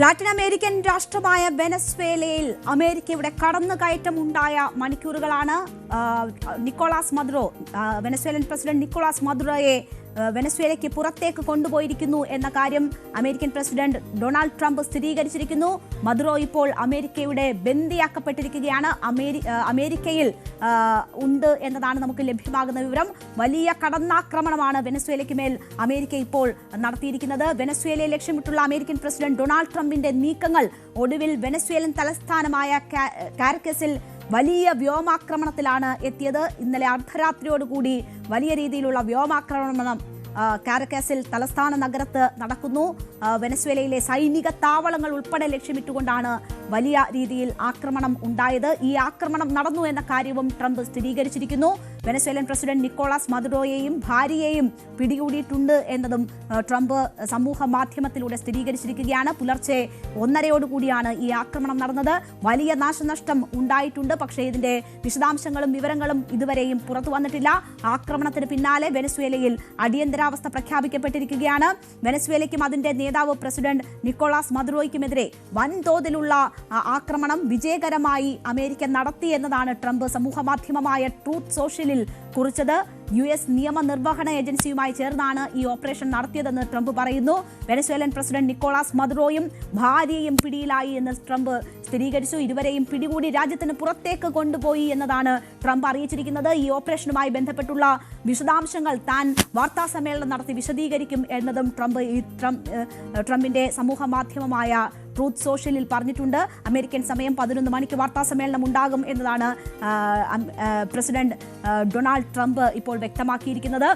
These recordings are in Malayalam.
ലാറ്റിൻ അമേരിക്കൻ രാഷ്ട്രമായ വെനസ്വേലയിൽ അമേരിക്കയുടെ കടന്നുകയറ്റം ഉണ്ടായ മണിക്കൂറുകളാണ് Nicolas Maduro Venezuelan president Nicolas മദുറോയെ വെനസ്വേലയ്ക്ക് പുറത്തേക്ക് കൊണ്ടുപോയിരിക്കുന്നു എന്ന കാര്യം അമേരിക്കൻ പ്രസിഡന്റ് ഡൊണാൾഡ് ട്രംപ് സ്ഥിരീകരിച്ചിരിക്കുന്നു. മദുറോ ഇപ്പോൾ അമേരിക്കയുടെ ബന്ദിയാക്കപ്പെട്ടിരിക്കുകയാണ്. അമേരി അമേരിക്കയിൽ ഉണ്ട് എന്നതാണ് നമുക്ക് ലഭ്യമാകുന്ന വിവരം. വലിയ കടന്നാക്രമണമാണ് വെനസ്വേലയ്ക്ക് മേൽ അമേരിക്ക ഇപ്പോൾ നടത്തിയിരിക്കുന്നത്. വെനസ്വേലയെ ലക്ഷ്യമിട്ടുള്ള അമേരിക്കൻ പ്രസിഡന്റ് ഡൊണാൾഡ് ട്രംപിന്റെ നീക്കങ്ങൾ ഒടുവിൽ വെനസ്വേലൻ തലസ്ഥാനമായ കാരക്കസിൽ വലിയ വ്യോമാക്രമണത്തിലാണ് എത്തിയത്. ഇന്നലെ അർദ്ധരാത്രിയോടുകൂടി വലിയ രീതിയിലുള്ള വ്യോമാക്രമണം കാരക്കാസിൽ തലസ്ഥാന നഗരത്ത് നടക്കുന്നു. വെനസ്വേലയിലെ സൈനിക താവളങ്ങൾ ഉൾപ്പെടെ ലക്ഷ്യമിട്ടുകൊണ്ടാണ് വലിയ രീതിയിൽ ആക്രമണം ഉണ്ടായത്. ഈ ആക്രമണം നടന്നു എന്ന കാര്യവും ട്രംപ് സ്ഥിരീകരിച്ചിരിക്കുന്നു. വെനസ്വേലൻ പ്രസിഡന്റ് നിക്കോളാസ് മദുറോയെയും ഭാര്യയെയും പിടികൂടിയിട്ടുണ്ട് എന്നതും ട്രംപ് സമൂഹ മാധ്യമത്തിലൂടെ സ്ഥിരീകരിച്ചിരിക്കുകയാണ്. പുലർച്ചെ ഒന്നരയോടുകൂടിയാണ് ഈ ആക്രമണം നടന്നത്. വലിയ നാശനഷ്ടം ഉണ്ടായിട്ടുണ്ട്. പക്ഷേ ഇതിന്റെ വിശദാംശങ്ങളും വിവരങ്ങളും ഇതുവരെയും പുറത്തു വന്നിട്ടില്ല. ആക്രമണത്തിന് പിന്നാലെ വെനസ്വേലയിൽ അടിയന്തരാവസ്ഥ പ്രഖ്യാപിക്കപ്പെട്ടിരിക്കുകയാണ്. വെനസ്വേലയ്ക്കും അതിന്റെ നേതാവ് പ്രസിഡന്റ് നിക്കോളാസ് മദുറോയ്ക്കുമെതിരെ വൻതോതിലുള്ള ആക്രമണം വിജയകരമായി അമേരിക്ക നടത്തി എന്നതാണ് ട്രംപ് സമൂഹമാധ്യമമായ ട്രൂത്ത് സോഷ്യലിൽ കുറിച്ചത് യു എസ് നിയമനിർവഹണ ഏജൻസിയുമായി ചേർന്നാണ് ഈ ഓപ്പറേഷൻ നടത്തിയതെന്ന് ട്രംപ് പറയുന്നു. വെനസ്വേലൻ പ്രസിഡന്റ് നിക്കോളാസ് മദുറോയും ഭാര്യയും പിടിയിലായി എന്ന് ട്രംപ് സ്ഥിരീകരിച്ചു. ഇരുവരെയും പിടികൂടി രാജ്യത്തിന് പുറത്തേക്ക് കൊണ്ടുപോയി എന്നതാണ് ട്രംപ് അറിയിച്ചിരിക്കുന്നത്. ഈ ഓപ്പറേഷനുമായി ബന്ധപ്പെട്ടുള്ള വിശദാംശങ്ങൾ താൻ വാർത്താ സമ്മേളനം നടത്തി വിശദീകരിക്കും എന്നതും ട്രംപ് ഈ ട്രംപ് ട്രംപിന്റെ സമൂഹ മാധ്യമമായ ട്രൂത്ത് സോഷ്യലിൽ പറഞ്ഞിട്ടുണ്ട്. അമേരിക്കൻ സമയം പതിനൊന്ന് മണിക്ക് വാർത്താ സമ്മേളനം ഉണ്ടാകും എന്നതാണ് പ്രസിഡന്റ് ഡൊണാൾഡ് ട്രംപ് ഇപ്പോൾ വ്യക്തമാക്കിയിരിക്കുന്നത്.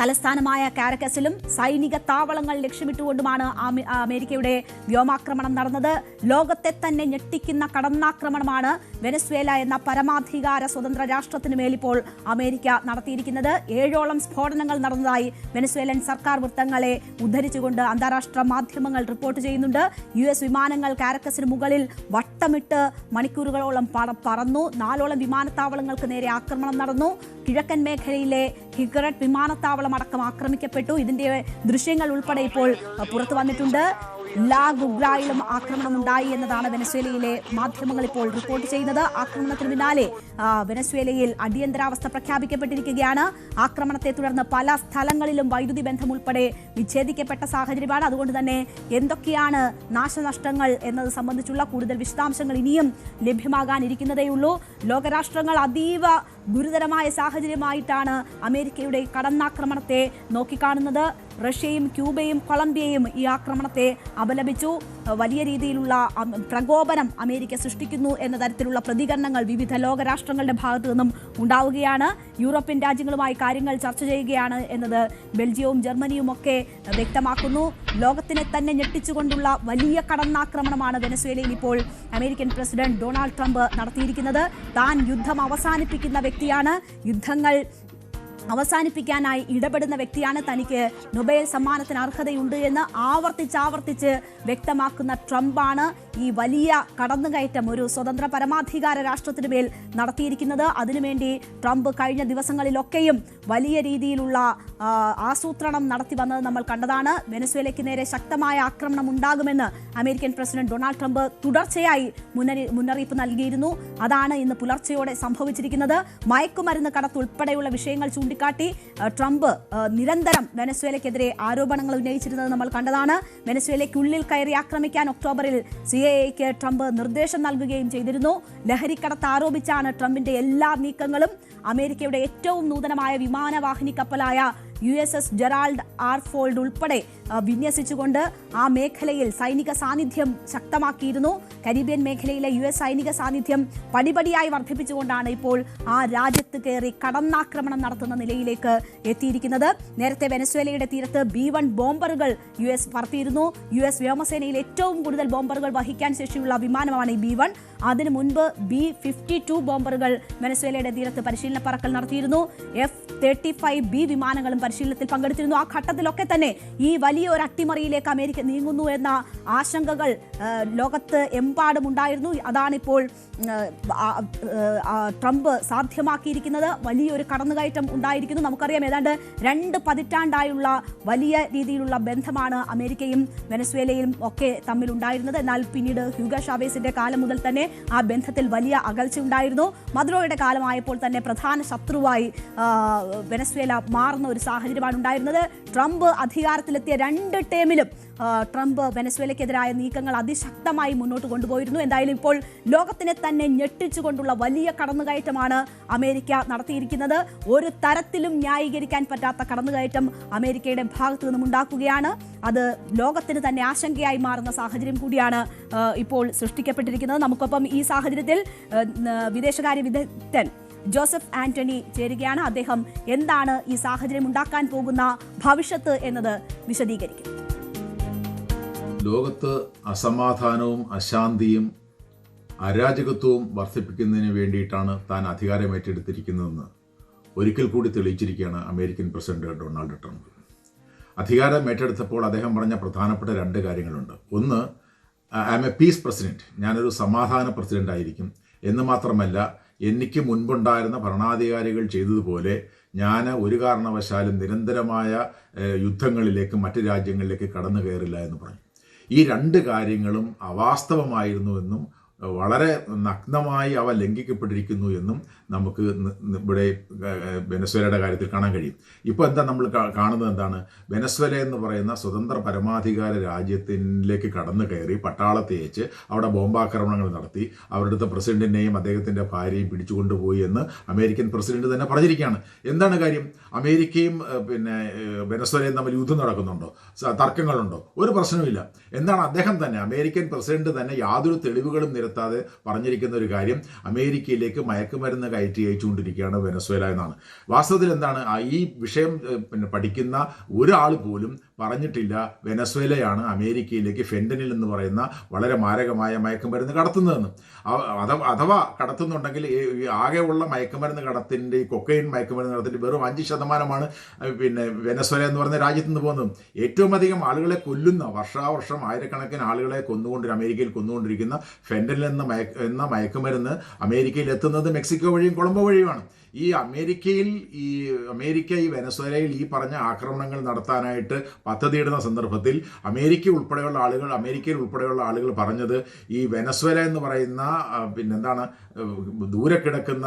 തലസ്ഥാനമായ കാരക്കസിലും സൈനിക താവളങ്ങൾ ലക്ഷ്യമിട്ടുകൊണ്ടുമാണ് അമേരിക്കയുടെ വ്യോമാക്രമണം നടന്നത്. ലോകത്തെ തന്നെ ഞെട്ടിക്കുന്ന കടന്നാക്രമണമാണ് വെനസ്വേല എന്ന പരമാധികാര സ്വതന്ത്ര രാഷ്ട്രത്തിന് മേലിപ്പോൾ അമേരിക്ക നടത്തിയിരിക്കുന്നത്. ഏഴോളം സ്ഫോടനങ്ങൾ നടന്നതായി വെനസ്വേലൻ സർക്കാർ വൃത്തങ്ങളെ ഉദ്ധരിച്ചുകൊണ്ട് അന്താരാഷ്ട്ര മാധ്യമങ്ങൾ റിപ്പോർട്ട് ചെയ്യുന്നുണ്ട്. യു എസ് വിമാനങ്ങൾ കാരക്കസിന് മുകളിൽ വട്ടമിട്ട് മണിക്കൂറുകളോളം പറ- പറന്നു. നാലോളം വിമാനത്താവളങ്ങൾക്ക് നേരെ ആക്രമണം നടന്നു. കിഴക്കൻ മേഖലയിലെ ഹിഗ്രഡ് വിമാനത്താവളം അടക്കം ആക്രമിക്കപ്പെട്ടു. ഇതിന്റെ ദൃശ്യങ്ങൾ ഉൾപ്പെടെ ഇപ്പോൾ പുറത്തു വന്നിട്ടുണ്ട്. ലാ ആക്രമണം ഉണ്ടായി എന്നതാണ് വെനസ്വേലയിലെ മാധ്യമങ്ങൾ ഇപ്പോൾ റിപ്പോർട്ട് ചെയ്യുന്നത്. ആക്രമണത്തിന് പിന്നാലെ വെനസ്വേലയിൽ അടിയന്തരാവസ്ഥ പ്രഖ്യാപിക്കപ്പെട്ടിരിക്കുകയാണ്. ആക്രമണത്തെ തുടർന്ന് പല സ്ഥലങ്ങളിലും വൈദ്യുതി ബന്ധം ഉൾപ്പെടെ വിച്ഛേദിക്കപ്പെട്ട സാഹചര്യമാണ്. അതുകൊണ്ട് തന്നെ എന്തൊക്കെയാണ് നാശനഷ്ടങ്ങൾ എന്നത് സംബന്ധിച്ചുള്ള കൂടുതൽ വിശദാംശങ്ങൾ ഇനിയും ലഭ്യമാകാനിരിക്കുന്നതേയുള്ളൂ. ലോകരാഷ്ട്രങ്ങൾ അതീവ ഗുരുതരമായ സാഹചര്യമായിട്ടാണ് അമേരിക്കയുടെ കടന്നാക്രമണത്തെ നോക്കിക്കാണുന്നത്. റഷ്യയും ക്യൂബയും കൊളംബിയയും ഈ ആക്രമണത്തെ അപലപിച്ചു. വലിയ രീതിയിലുള്ള പ്രകോപനം അമേരിക്ക സൃഷ്ടിക്കുന്നു എന്ന തരത്തിലുള്ള പ്രതികരണങ്ങൾ വിവിധ ലോകരാഷ്ട്രങ്ങളുടെ ഭാഗത്തു നിന്നും ഉണ്ടാവുകയാണ്. യൂറോപ്യൻ രാജ്യങ്ങളുമായി കാര്യങ്ങൾ ചർച്ച ചെയ്യുകയാണ് എന്നത് ബെൽജിയവും ജർമ്മനിയും ഒക്കെ വ്യക്തമാക്കുന്നു. ലോകത്തിനെ തന്നെ ഞെട്ടിച്ചുകൊണ്ടുള്ള വലിയ കടന്നാക്രമണമാണ് വെനസ്വേലയിൽ ഇപ്പോൾ അമേരിക്കൻ പ്രസിഡന്റ് ഡൊണാൾഡ് ട്രംപ് നടത്തിയിരിക്കുന്നത്. താൻ യുദ്ധം അവസാനിപ്പിക്കുന്ന വ്യക്തിയാണ്. യുദ്ധങ്ങൾ അവസാനിപ്പിക്കാനായി ഇടപെടുന്ന വ്യക്തിയാണ് തനിക്ക് നൊബേൽ സമ്മാനത്തിന് അർഹതയുണ്ട് എന്ന് ആവർത്തിച്ചാവർത്തിച്ച് വ്യക്തമാക്കുന്ന ട്രംപാണ് ഈ വലിയ കടന്നുകയറ്റം ഒരു സ്വതന്ത്ര പരമാധികാര രാഷ്ട്രത്തിന് മേൽ നടത്തിയിരിക്കുന്നത്. അതിനുവേണ്ടി ട്രംപ് കഴിഞ്ഞ ദിവസങ്ങളിലൊക്കെയും വലിയ രീതിയിലുള്ള ആസൂത്രണം നടത്തി വന്നത് നമ്മൾ കണ്ടതാണ്. വെനസ്വേലയ്ക്ക് നേരെ ശക്തമായ ആക്രമണം ഉണ്ടാകുമെന്ന് അമേരിക്കൻ പ്രസിഡന്റ് ഡൊണാൾഡ് ട്രംപ് തുടർച്ചയായി മുന്നറി മുന്നറിയിപ്പ് നൽകിയിരുന്നു. അതാണ് ഇന്ന് പുലർച്ചയോടെ സംഭവിച്ചിരിക്കുന്നത്. മയക്കുമരുന്ന് കടത്ത് ഉൾപ്പെടെയുള്ള വിഷയങ്ങൾ ചൂണ്ടിക്കാട്ടി ട്രംപ് നിരന്തരം വെനസ്വേലയ്ക്കെതിരെ ആരോപണങ്ങൾ ഉന്നയിച്ചിരുന്നത് നമ്മൾ കണ്ടതാണ്. വെനസ്വേലയ്ക്കുള്ളിൽ കയറി ആക്രമിക്കാൻ ഒക്ടോബറിൽ സി എക്ക് ട്രംപ് നിർദ്ദേശം നൽകുകയും ചെയ്തിരുന്നു. ലഹരിക്കടത്ത് ആരോപിച്ചാണ് ട്രംപിന്റെ എല്ലാ നീക്കങ്ങളും. അമേരിക്കയുടെ ഏറ്റവും നൂതനമായ വിമാനവാഹിനി കപ്പലായ U S S Gerald R Ford ഉൾപ്പെടെ വിന്യസിച്ചുകൊണ്ട് ആ മേഖലയിൽ സൈനിക സാന്നിധ്യം ശക്തമാക്കിയിരുന്നു. കരീബിയൻ മേഖലയിലെ യു എസ് സൈനിക സാന്നിധ്യം പടിപടിയായി വർദ്ധിപ്പിച്ചുകൊണ്ടാണ് ഇപ്പോൾ ആ രാജ്യത്ത് കയറി കടന്നാക്രമണം നടത്തുന്ന നിലയിലേക്ക് എത്തിയിരിക്കുന്നത്. നേരത്തെ വെനസ്വേലയുടെ തീരത്ത് ബി വൺ ബോംബറുകൾ യു എസ് പറത്തിയിരുന്നു. യു എസ് വ്യോമസേനയിൽ ഏറ്റവും കൂടുതൽ ബോംബറുകൾ വഹിക്കാൻ ശേഷിയുള്ള വിമാനമാണ് ഈ ബി വൺ. അതിനു മുൻപ് ബി ഫിഫ്റ്റി ടു ബോംബറുകൾ വെനസ്വേലയുടെ തീരത്ത് പരിശീലന പറക്കൽ നടത്തിയിരുന്നു. എഫ് തേർട്ടി ഫൈവ് ബി വിമാനങ്ങളും പരിശീലനത്തിൽ പങ്കെടുത്തിരുന്നു. ആ ഘട്ടത്തിലൊക്കെ തന്നെ ഈ വലിയ ഒരു അട്ടിമറിയിലേക്ക് അമേരിക്ക നീങ്ങുന്നു എന്ന ആശങ്കകൾ ലോകത്ത് ഉണ്ടായിരുന്നു അതാണിപ്പോൾ ട്രംപ് സാധ്യമാക്കിയിരിക്കുന്നത് വലിയൊരു കടന്നുകയറ്റം ഉണ്ടായിരിക്കുന്നു. നമുക്കറിയാം ഏതാണ്ട് രണ്ട് പതിറ്റാണ്ടായുള്ള വലിയ രീതിയിലുള്ള ബന്ധമാണ് അമേരിക്കയും വെനസ്വേലയും ഒക്കെ തമ്മിൽ ഉണ്ടായിരുന്നത് എന്നാൽ പിന്നീട് ഹ്യൂഗ ഷാവേസിന്റെ കാലം മുതൽ തന്നെ ആ ബന്ധത്തിൽ വലിയ അകൽച്ച ഉണ്ടായിരുന്നു. മദ്രോയുടെ കാലമായപ്പോൾ തന്നെ പ്രധാന ശത്രുവായി വെനസ്വേല മാറുന്ന ഒരു സാഹചര്യമാണ് ഉണ്ടായിരുന്നത്. ട്രംപ് അധികാരത്തിലെത്തിയ രണ്ട് ടേമിലും ട്രംപ് വെനസ്വേലയ്ക്കെതിരായ നീക്കങ്ങൾ അതിശക്തമായി മുന്നോട്ട് കൊണ്ടുപോയിരുന്നു. എന്തായാലും ഇപ്പോൾ ലോകത്തിനെ തന്നെ ഞെട്ടിച്ചുകൊണ്ടുള്ള വലിയ കടന്നുകയറ്റമാണ് അമേരിക്ക നടത്തിയിരിക്കുന്നത്. ഒരു തരത്തിലും ന്യായീകരിക്കാൻ പറ്റാത്ത കടന്നുകയറ്റം അമേരിക്കയുടെ ഭാഗത്തു നിന്നും ഉണ്ടാക്കുകയാണ്. അത് ലോകത്തിന് തന്നെ ആശങ്കയായി മാറുന്ന സാഹചര്യം കൂടിയാണ് ഇപ്പോൾ സൃഷ്ടിക്കപ്പെട്ടിരിക്കുന്നത്. നമുക്കൊപ്പം ഈ സാഹചര്യത്തിൽ വിദേശകാര്യ വിദഗ്ധൻ ജോസഫ് ആന്റണി ചേരുകയാണ്. അദ്ദേഹം എന്താണ് ഈ സാഹചര്യം ഉണ്ടാക്കാൻ പോകുന്ന ഭവിഷ്യത്ത് എന്നത് വിശദീകരിക്കും. ലോകത്ത് അസമാധാനവും അശാന്തിയും അരാജകത്വവും വർദ്ധിപ്പിക്കുന്നതിന് വേണ്ടിയിട്ടാണ് താൻ അധികാരം ഏറ്റെടുത്തിരിക്കുന്നതെന്ന് ഒരിക്കൽ കൂടി തെളിയിച്ചിരിക്കുകയാണ് അമേരിക്കൻ പ്രസിഡന്റ് ഡൊണാൾഡ് ട്രംപ്. അധികാരം ഏറ്റെടുത്തപ്പോൾ അദ്ദേഹം പറഞ്ഞ പ്രധാനപ്പെട്ട രണ്ട് കാര്യങ്ങളുണ്ട്. ഒന്ന് I M A peace president. ഞാനൊരു സമാധാന പ്രസിഡന്റ് ആയിരിക്കും. എന്ന് മാത്രമല്ല എനിക്ക് മുൻപുണ്ടായിരുന്ന ഭരണാധികാരികൾ ചെയ്തതുപോലെ ഞാൻ ഒരു കാരണവശാലും നിരന്തരമായ യുദ്ധങ്ങളിലേക്ക് മറ്റ് രാജ്യങ്ങളിലേക്ക് കടന്നു കയറില്ല എന്ന് പറഞ്ഞു. ഈ രണ്ട് കാര്യങ്ങളും അവാസ്തവമായിരുന്നുവെന്നും വളരെ നഗ്നമായി അവ ലംഘിക്കപ്പെട്ടിരിക്കുന്നു എന്നും നമുക്ക് ഇവിടെ വെനസ്വേലയുടെ കാര്യത്തിൽ കാണാൻ കഴിയും. ഇപ്പോൾ എന്താ നമ്മൾ കാണുന്നത് എന്താണ്? വെനസ്വേല എന്ന് പറയുന്ന സ്വതന്ത്ര പരമാധികാര രാജ്യത്തിലേക്ക് കടന്നു കയറി പട്ടാളത്തെ അയച്ച് അവിടെ ബോംബാക്രമണങ്ങൾ നടത്തി അവരുടെ പ്രസിഡന്റിനെയും അദ്ദേഹത്തിന്റെ ഭാര്യയും പിടിച്ചുകൊണ്ടുപോയി എന്ന് അമേരിക്കൻ പ്രസിഡന്റ് തന്നെ പറഞ്ഞിരിക്കുകയാണ്. എന്താണ് കാര്യം? അമേരിക്കയും പിന്നെ വെനസ്വേലയും തമ്മിൽ യുദ്ധം നടക്കുന്നുണ്ടോ? തർക്കങ്ങളുണ്ടോ? ഒരു പ്രശ്നവുമില്ല. എന്താണ് അദ്ദേഹം തന്നെ അമേരിക്കൻ പ്രസിഡന്റ് തന്നെ യാതൊരു തെളിവുകളും നിരത്താതെ പറഞ്ഞിരിക്കുന്ന ഒരു കാര്യം അമേരിക്കയിലേക്ക് മയക്കുമരുന്ന് കയറ്റി അയച്ചുകൊണ്ടിരിക്കുകയാണ് വെനസ്വേല എന്നാണ്. വാസ്തവത്തിൽ എന്താണ്? ഈ വിഷയം പിന്നെ പഠിക്കുന്ന ഒരാൾ പോലും പറഞ്ഞിട്ടില്ല. വെനസ്വേലയാണ് അമേരിക്കയിലേക്ക് ഫെൻഡനിൽ എന്ന് പറയുന്ന വളരെ മാരകമായ മയക്കുമരുന്ന് കടത്തുന്നതെന്ന്. അഥവാ കടത്തുന്നുണ്ടെങ്കിൽ ആകെയുള്ള മയക്കുമരുന്ന് കടത്തിന്റെ ഈ കൊക്കൈൻ മയക്കുമരുന്ന് കടത്തിന്റെ വെറും അഞ്ച് ശതമാനമാണ് പിന്നെ വെനസ്വേല എന്ന് പറയുന്ന രാജ്യത്ത് നിന്ന് പോകുന്നത്. ഏറ്റവും അധികം ആളുകളെ കൊല്ലുന്ന വർഷാവർഷം ആയിരക്കണക്കിന് ആളുകളെ കൊന്നുകൊണ്ട് അമേരിക്കയിൽ കൊന്നുകൊണ്ടിരിക്കുന്ന ഫെൻഡനിൽ എന്ന മയക്ക് എന്ന മയക്കുമരുന്ന് അമേരിക്കയിൽ എത്തുന്നത് മെക്സിക്കോ വഴിയും കൊളംബോ വഴിയുമാണ്. ഈ അമേരിക്കയിൽ ഈ അമേരിക്ക ഈ വെനസ്വേലയിൽ ഈ പറഞ്ഞ ആക്രമണങ്ങൾ നടത്താനായിട്ട് പദ്ധതിയിടുന്ന സന്ദർഭത്തിൽ അമേരിക്ക ഉൾപ്പെടെയുള്ള ആളുകൾ അമേരിക്കയിൽ ഉൾപ്പെടെയുള്ള ആളുകൾ പറഞ്ഞത് ഈ വെനസ്വേല എന്ന് പറയുന്ന പിന്നെന്താണ് ദൂരെ കിടക്കുന്ന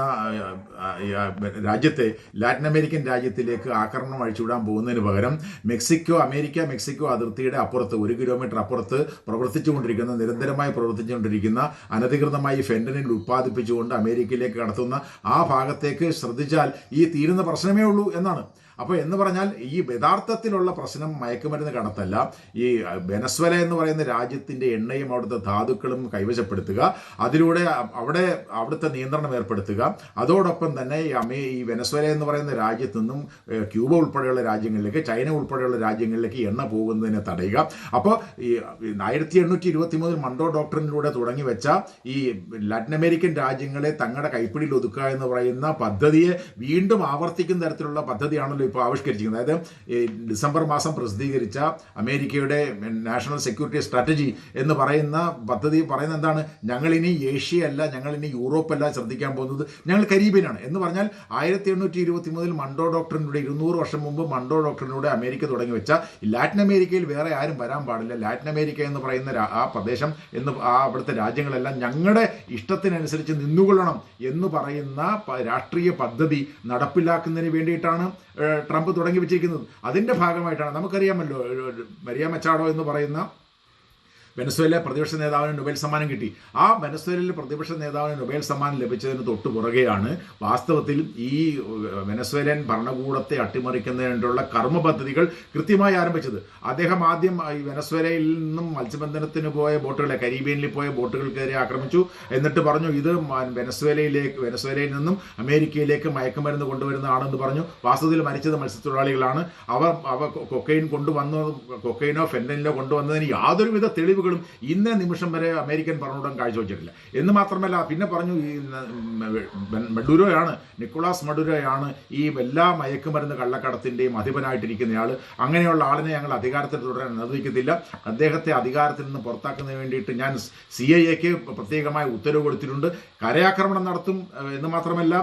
രാജ്യത്തെ ലാറ്റിൻ അമേരിക്കൻ രാജ്യത്തിലേക്ക് ആക്രമണം അഴിച്ചുവിടാൻ പോകുന്നതിന് പകരം മെക്സിക്കോ അമേരിക്ക മെക്സിക്കോ അതിർത്തിയുടെ അപ്പുറത്ത് ഒരു കിലോമീറ്റർ അപ്പുറത്ത് പ്രവർത്തിച്ചുകൊണ്ടിരിക്കുന്ന നിരന്തരമായി പ്രവർത്തിച്ചുകൊണ്ടിരിക്കുന്ന അനധികൃതമായി ഫെൻഡനിൽ ഉത്പാദിപ്പിച്ചുകൊണ്ട് അമേരിക്കയിലേക്ക് കടത്തുന്ന ആ ഭാഗത്തേക്ക് ശ്രദ്ധിച്ചാൽ ഈ തീരുന്ന പ്രശ്നമേ ഉള്ളൂ എന്നാണ്. അപ്പോൾ എന്ന് പറഞ്ഞാൽ ഈ യഥാർത്ഥത്തിലുള്ള പ്രശ്നം മയക്കുമരുന്ന് കടത്തല്ല. ഈ വെനസ്വല എന്ന് പറയുന്ന രാജ്യത്തിന്റെ എണ്ണയും അവിടുത്തെ ധാതുക്കളും കൈവശപ്പെടുത്തുക. അതിലൂടെ അവിടെ അവിടുത്തെ നിയന്ത്രണം ഏർപ്പെടുത്തുക. അതോടൊപ്പം തന്നെ അമേ ഈ വെനസ്വല എന്ന് പറയുന്ന രാജ്യത്തു നിന്നും ക്യൂബ ഉൾപ്പെടെയുള്ള രാജ്യങ്ങളിലേക്ക് ചൈന ഉൾപ്പെടെയുള്ള രാജ്യങ്ങളിലേക്ക് എണ്ണ പോകുന്നതിനെ തടയുക. അപ്പോൾ ഈ ആയിരത്തി എണ്ണൂറ്റി ഇരുപത്തി മൂന്നിൽ മണ്ടോ ഡോക്ടറിനിലൂടെ തുടങ്ങി വെച്ച ഈ ലാറ്റിൻ അമേരിക്കൻ രാജ്യങ്ങളെ തങ്ങളുടെ കൈപ്പിടിയിൽ ഒതുക്കുക എന്ന് പറയുന്ന പദ്ധതിയെ വീണ്ടും ആവർത്തിക്കുന്ന തരത്തിലുള്ള പദ്ധതിയാണല്ലോ ഇപ്പോൾ ആവിഷ്കരിച്ചിരിക്കുന്നത് അതായത് ഈ ഡിസംബർ മാസം പ്രസിദ്ധീകരിച്ച അമേരിക്കയുടെ നാഷണൽ സെക്യൂരിറ്റി സ്ട്രാറ്റജി എന്ന് പറയുന്ന പദ്ധതി പറയുന്നത് എന്താണ്? ഞങ്ങളിനി ഏഷ്യ അല്ല ഞങ്ങളിനി യൂറോപ്പ് അല്ല ശ്രദ്ധിക്കാൻ പോകുന്നത്. ഞങ്ങൾ കരീബിയനാണ്. എന്ന് പറഞ്ഞാൽ ആയിരത്തി എണ്ണൂറ്റി ഇരുപത്തി മൂന്നിൽ മണ്ടോ ഡോക്ടറിനൂടെ ഇരുന്നൂറ് വർഷം മുമ്പ് മണ്ടോ ഡോക്ടറിനൂടെ അമേരിക്ക തുടങ്ങി വെച്ച ലാറ്റിൻ അമേരിക്കയിൽ വേറെ ആരും വരാൻ പാടില്ല. ലാറ്റിൻ അമേരിക്ക എന്ന് പറയുന്ന ആ പ്രദേശം എന്ന് ആ അവിടുത്തെ രാജ്യങ്ങളെല്ലാം ഞങ്ങളുടെ ഇഷ്ടത്തിനനുസരിച്ച് നിന്നുകൊള്ളണം എന്ന് പറയുന്ന രാഷ്ട്രീയ പദ്ധതി നടപ്പിലാക്കുന്നതിന് വേണ്ടിയിട്ടാണ് ട്രംപ് തുടങ്ങി വെച്ചിരിക്കുന്നത്. അതിന്റെ ഭാഗമായിട്ടാണ്. നമുക്കറിയാമല്ലോ മരിയ മച്ചാടോ എന്ന് പറയുന്ന വെനസ്വേല പ്രതിപക്ഷ നേതാവിന് നൊബേൽ സമ്മാനം കിട്ടി. ആ വെനസ്വേലയിലെ പ്രതിപക്ഷ നേതാവിന് നൊബേൽ സമ്മാനം ലഭിച്ചതിന് തൊട്ടു പുറകെയാണ് വാസ്തവത്തിൽ ഈ വെനസ്വേലൻ ഭരണകൂടത്തെ അട്ടിമറിക്കുന്നതിനുള്ള കർമ്മ പദ്ധതികൾ കൃത്യമായി ആരംഭിച്ചത്. അദ്ദേഹം ആദ്യം ഈ വെനസ്വേലയിൽ നിന്നും മത്സ്യബന്ധനത്തിന് പോയ ബോട്ടുകളെ കരീബിയനിൽ പോയ ബോട്ടുകൾക്കെതിരെ ആക്രമിച്ചു. എന്നിട്ട് പറഞ്ഞു ഇത് വെനസ്വേലയിലേക്ക് വെനസ്വേലയിൽ നിന്നും അമേരിക്കയിലേക്ക് മയക്കുമരുന്ന് കൊണ്ടുവരുന്നതാണെന്ന് പറഞ്ഞു. വാസ്തവത്തിൽ മരിച്ചത് മത്സ്യത്തൊഴിലാളികളാണ്. അവർ അവ കൊക്കൈൻ കൊണ്ടുവന്നു കൊക്കൈനോ ഫെൻഡനിലോ കൊണ്ടുവന്നതിന് യാതൊരുവിധ തെളിവുകളും തെളിവുകളും ഇന്നേ നിമിഷം വരെ അമേരിക്കൻ ഭരണകൂടം കാഴ്ചവെച്ചിട്ടില്ല. എന്ന് മാത്രമല്ല പിന്നെ പറഞ്ഞു ഈ മഡുരോയാണ് നിക്കോളാസ് മഡൂരോയാണ് ഈ എല്ലാ മയക്കുമരുന്ന് കള്ളക്കടത്തിന്റെയും അധിപനായിട്ടിരിക്കുന്നയാൾ അങ്ങനെയുള്ള ആളിനെ ഞങ്ങൾ അധികാരത്തിൽ തുടരാൻ അനുവദിക്കത്തില്ല. അദ്ദേഹത്തെ അധികാരത്തിൽ നിന്ന് പുറത്താക്കുന്നതിന് വേണ്ടിയിട്ട് ഞാൻ സി ഐ എക്ക് പ്രത്യേകമായ ഉത്തരവ് കൊടുത്തിട്ടുണ്ട്. കരയാക്രമണം നടത്തും എന്ന് മാത്രമല്ല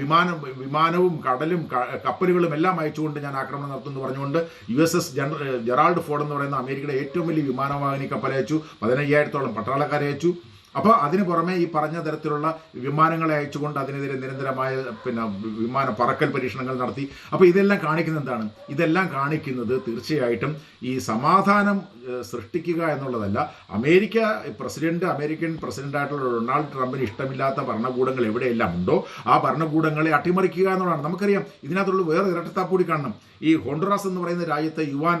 വിമാനം വിമാനവും കടലും കപ്പലുകളും എല്ലാം അയച്ചുകൊണ്ട് ഞാൻ ആക്രമണം നടത്തുമെന്ന് പറഞ്ഞുകൊണ്ട് U S S general Gerald Ford എന്ന് പറയുന്ന അമേരിക്കയുടെ ഏറ്റവും വലിയ വിമാനവാഹിനി കപ്പൽ അയച്ചു പതിനയ്യായിരത്തോളം പട്ടാളക്കാരെ അയച്ചു. അപ്പോൾ അതിന് പുറമെ ഈ പറഞ്ഞ തരത്തിലുള്ള വിമാനങ്ങളെ അയച്ചുകൊണ്ട് അതിനെതിരെ നിരന്തരമായ പിന്നെ വിമാന പറക്കൽ പരീക്ഷണങ്ങൾ നടത്തി. അപ്പോൾ ഇതെല്ലാം കാണിക്കുന്നത് എന്താണ്? ഇതെല്ലാം കാണിക്കുന്നത് തീർച്ചയായിട്ടും ഈ സമാധാനം സൃഷ്ടിക്കുക എന്നുള്ളതല്ല. അമേരിക്ക പ്രസിഡന്റ് അമേരിക്കൻ പ്രസിഡന്റായിട്ടുള്ള ഡൊണാൾഡ് ട്രംപിന് ഇഷ്ടമില്ലാത്ത ഭരണകൂടങ്ങൾ എവിടെയെല്ലാം ഉണ്ടോ ആ ഭരണകൂടങ്ങളെ അട്ടിമറിക്കുക എന്നുള്ളതാണ്. നമുക്കറിയാം ഇതിനകത്തുള്ള വേറെ ഇരട്ടത്താപ്പ് കൂടി കാണണം. ഈ ഹോണ്ടുറാസ് എന്ന് പറയുന്ന രാജ്യത്തെ യുവാൻ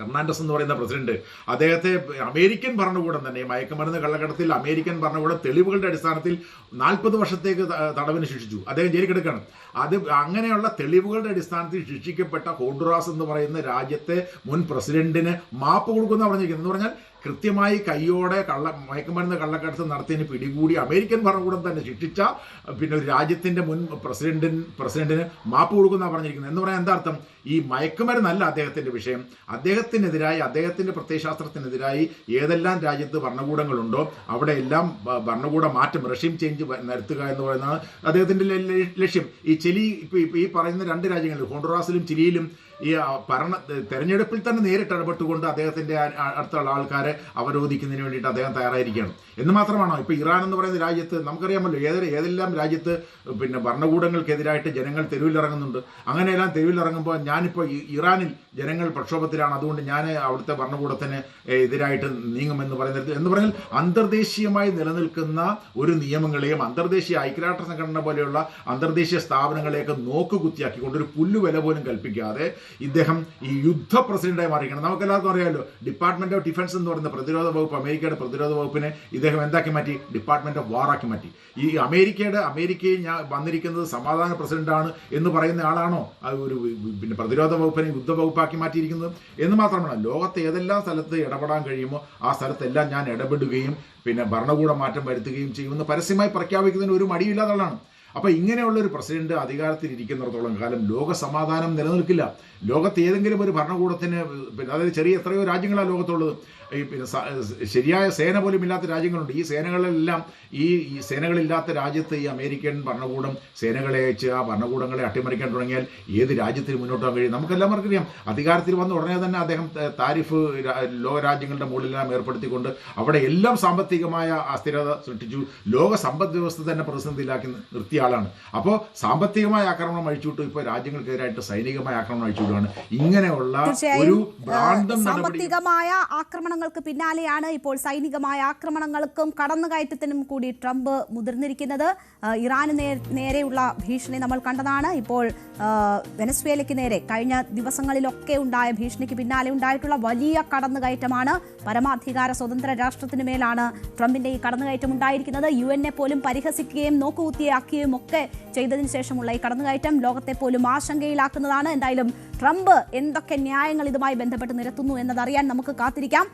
ഫെർണാണ്ടസ് എന്ന് പറയുന്ന പ്രസിഡന്റ് അദ്ദേഹത്തെ അമേരിക്കൻ ഭരണകൂടം തന്നെ മയക്കുമരുന്ന് കള്ളക്കടത്തിൽ അമേരിക്കൻ ഭരണകൂടം തെളിവുകളുടെ അടിസ്ഥാനത്തിൽ നാൽപ്പത് വർഷത്തേക്ക് തടവിന് ശിക്ഷിച്ചു. അദ്ദേഹം ജയിലിൽ കിടക്കണം. അത് അങ്ങനെയുള്ള തെളിവുകളുടെ അടിസ്ഥാനത്തിൽ ശിക്ഷിക്കപ്പെട്ട ഹോണ്ടുറാസ് എന്ന് പറയുന്ന രാജ്യത്തെ മുൻ പ്രസിഡന്റിന് മാപ്പ് കൊടുക്കുന്ന പറഞ്ഞിരിക്കുന്നത്. എന്ന് പറഞ്ഞാൽ കൃത്യമായി കൈയോടെ കള്ള മയക്കുമരുന്ന് കള്ളക്കടത്ത് നടത്തിയതിന് പിടികൂടി അമേരിക്കൻ ഭരണകൂടം തന്നെ ശിക്ഷിച്ച പിന്നെ ഒരു രാജ്യത്തിന്റെ മുൻ പ്രസിഡന്റിന് പ്രസിഡന്റിന് മാപ്പ് കൊടുക്കുന്ന പറഞ്ഞിരിക്കുന്നത്. എന്ന് പറയാൻ എന്താ അർത്ഥം? ഈ മയക്കുമരുന്നല്ല അദ്ദേഹത്തിന്റെ വിഷയം. അദ്ദേഹത്തിനെതിരായി അദ്ദേഹത്തിന്റെ പ്രത്യയശാസ്ത്രത്തിനെതിരായി ഏതെല്ലാം രാജ്യത്ത് ഭരണകൂടങ്ങളുണ്ടോ അവിടെയെല്ലാം എല്ലാം ഭരണകൂട മാറ്റം റഷ്യം ചേഞ്ച് നടത്തുക എന്ന് പറയുന്നത് ല- ലക്ഷ്യം. ഈ ചിലി ഈ പറയുന്ന രണ്ട് രാജ്യങ്ങളിൽ ഹോണ്ടുറാസിലും ചിലിയിലും ഈ ഭരണ തെരഞ്ഞെടുപ്പിൽ തന്നെ നേരിട്ട് ഇടപെട്ടുകൊണ്ട് അദ്ദേഹത്തിന്റെ അടുത്തുള്ള ആൾക്കാരെ അവരോധിക്കുന്നതിന് വേണ്ടിയിട്ട് അദ്ദേഹം തയ്യാറായിരിക്കുകയാണ്. എന്ന് മാത്രമാണോ? ഇപ്പോൾ ഇറാൻ എന്ന് പറയുന്ന രാജ്യത്ത് നമുക്കറിയാമല്ലോ ഏതൊരു ഏതെല്ലാം രാജ്യത്ത് പിന്നെ ഭരണകൂടങ്ങൾക്കെതിരായിട്ട് ജനങ്ങൾ തെരുവിലിറങ്ങുന്നുണ്ട്. അങ്ങനെയെല്ലാം തെരുവിലിറങ്ങുമ്പോൾ ഞാനിപ്പോൾ ഇറാനിൽ ജനങ്ങൾ പ്രക്ഷോഭത്തിലാണ്. അതുകൊണ്ട് ഞാൻ അവിടുത്തെ ഭരണകൂടത്തിന് എതിരായിട്ട് നീങ്ങുമെന്ന് പറയുന്നത്. എന്ന് പറഞ്ഞാൽ അന്തർദേശീയമായി നിലനിൽക്കുന്ന ഒരു നിയമങ്ങളെയും അന്തർദേശീയ ഐക്യരാഷ്ട്ര സംഘടന പോലെയുള്ള അന്തർദേശീയ സ്ഥാപനങ്ങളെയൊക്കെ നോക്കുകുത്തിയാക്കിക്കൊണ്ട് ഒരു പുല്ലുവില പോലും കൽപ്പിക്കാതെ ഇദ്ദേഹം ഈ യുദ്ധ പ്രസിഡന്റായി മാറിയിരിക്കണം നമുക്കെല്ലാവർക്കും അറിയാമല്ലോ ഡിപ്പാർട്ട്മെന്റ് ഓഫ് ഡിഫൻസ് എന്ന് പറയുന്ന പ്രതിരോധ വകുപ്പ് അമേരിക്കയുടെ പ്രതിരോധ വകുപ്പിനെ ഇദ്ദേഹം എന്താക്കി മാറ്റി? ഡിപ്പാർട്ട്മെന്റ് ഓഫ് വാർ ആക്കി മാറ്റി. ഈ അമേരിക്കയുടെ അമേരിക്കയിൽ ഞാൻ വന്നിരിക്കുന്നത് സമാധാന പ്രസിഡന്റാണ് എന്ന് പറയുന്ന ആളാണോ? ഒരു പിന്നെ പ്രതിരോധ വകുപ്പിനെ യുദ്ധ വകുപ്പാക്കി മാറ്റിയിരിക്കുന്നത്? എന്ന് മാത്രമല്ല ലോകത്തെ ഏതെല്ലാം സ്ഥലത്ത് ഇടപെടാൻ കഴിയുമോ ആ സ്ഥലത്തെല്ലാം ഞാൻ ഇടപെടുകയും പിന്നെ ഭരണകൂട മാറ്റം വരുത്തുകയും ചെയ്യുമെന്ന് പരസ്യമായി പ്രഖ്യാപിക്കുന്നതിന് ഒരു മടിയില്ലാത്ത ആളാണ് അപ്പൊ ഇങ്ങനെയുള്ള ഒരു പ്രസിഡന്റ് അധികാരത്തിൽ ഇരിക്കുന്നിടത്തോളം കാലം ലോക സമാധാനം നിലനിൽക്കില്ല. ലോകത്ത് ഏതെങ്കിലും ഒരു ഭരണകൂടത്തിന് അതായത് ചെറിയ എത്രയോ രാജ്യങ്ങളാണ് ലോകത്തുള്ളത്. ഈ പിന്നെ ശരിയായ സേന പോലും ഇല്ലാത്ത രാജ്യങ്ങളുണ്ട്. ഈ സേനകളെല്ലാം ഈ ഈ സേനകളില്ലാത്ത രാജ്യത്ത് ഈ അമേരിക്കൻ ഭരണകൂടം സേനകളെ അയച്ച് ആ ഭരണകൂടങ്ങളെ അട്ടിമറിക്കാൻ തുടങ്ങിയാൽ ഏത് രാജ്യത്തിന് മുന്നോട്ട് പോകാൻ കഴിയും? നമുക്കെല്ലാം അറിയാം. അധികാരത്തിൽ വന്ന ഉടനെ തന്നെ അദ്ദേഹം താരിഫ് ലോകരാജ്യങ്ങളുടെ ലോക രാജ്യങ്ങളുടെ മുകളിലെല്ലാം ഏർപ്പെടുത്തിക്കൊണ്ട് അവിടെ എല്ലാം സാമ്പത്തികമായ അസ്ഥിരത സൃഷ്ടിച്ചു. ലോക സമ്പദ് വ്യവസ്ഥ തന്നെ പ്രതിസന്ധിയിലാക്കി നിർത്തിയ ആളാണ്. അപ്പോൾ സാമ്പത്തികമായ ആക്രമണം അഴിച്ചുവിട്ടു. ഇപ്പോൾ രാജ്യങ്ങൾക്കെതിരായിട്ട് സൈനികമായ ആക്രമണം അഴിച്ചുവിടുകയാണ്. ഇങ്ങനെയുള്ള ഒരു ഭ്രാന്തം നടപടി സാമ്പത്തികമായ ആക്രമണങ്ങൾക്ക് പിന്നാലെയാണ് ഇപ്പോൾ സൈനികമായ ആക്രമണങ്ങൾക്കും കടന്നുകയറ്റത്തിനും കൂടി ട്രംപ് മുതിർന്നിരിക്കുന്നത്. ഇറാന് നേരെയുള്ള ഭീഷണി നമ്മൾ കണ്ടതാണ്. ഇപ്പോൾ വെനസ്വേലയ്ക്ക് നേരെ കഴിഞ്ഞ ദിവസങ്ങളിലൊക്കെ ഉണ്ടായ ഭീഷണിക്ക് പിന്നാലെ ഉണ്ടായിട്ടുള്ള വലിയ കടന്നുകയറ്റമാണ്. പരമാധികാര സ്വതന്ത്ര രാഷ്ട്രത്തിന് മേലാണ് ട്രംപിന്റെ ഈ കടന്നുകയറ്റം ഉണ്ടായിരിക്കുന്നത്. യു എന്നെ പോലും പരിഹസിക്കുകയും നോക്കുകുത്തിയാക്കുകയും ഒക്കെ ചെയ്തതിനു ശേഷമുള്ള ഈ കടന്നുകയറ്റം ലോകത്തെ പോലും ആശങ്കയിലാക്കുന്നതാണ്. എന്തായാലും ട്രംപ് എന്തൊക്കെ ന്യായങ്ങൾ ഇതുമായി ബന്ധപ്പെട്ട് നിരത്തുന്നു എന്നതറിയാൻ നമുക്ക് കാത്തിരിക്കാം.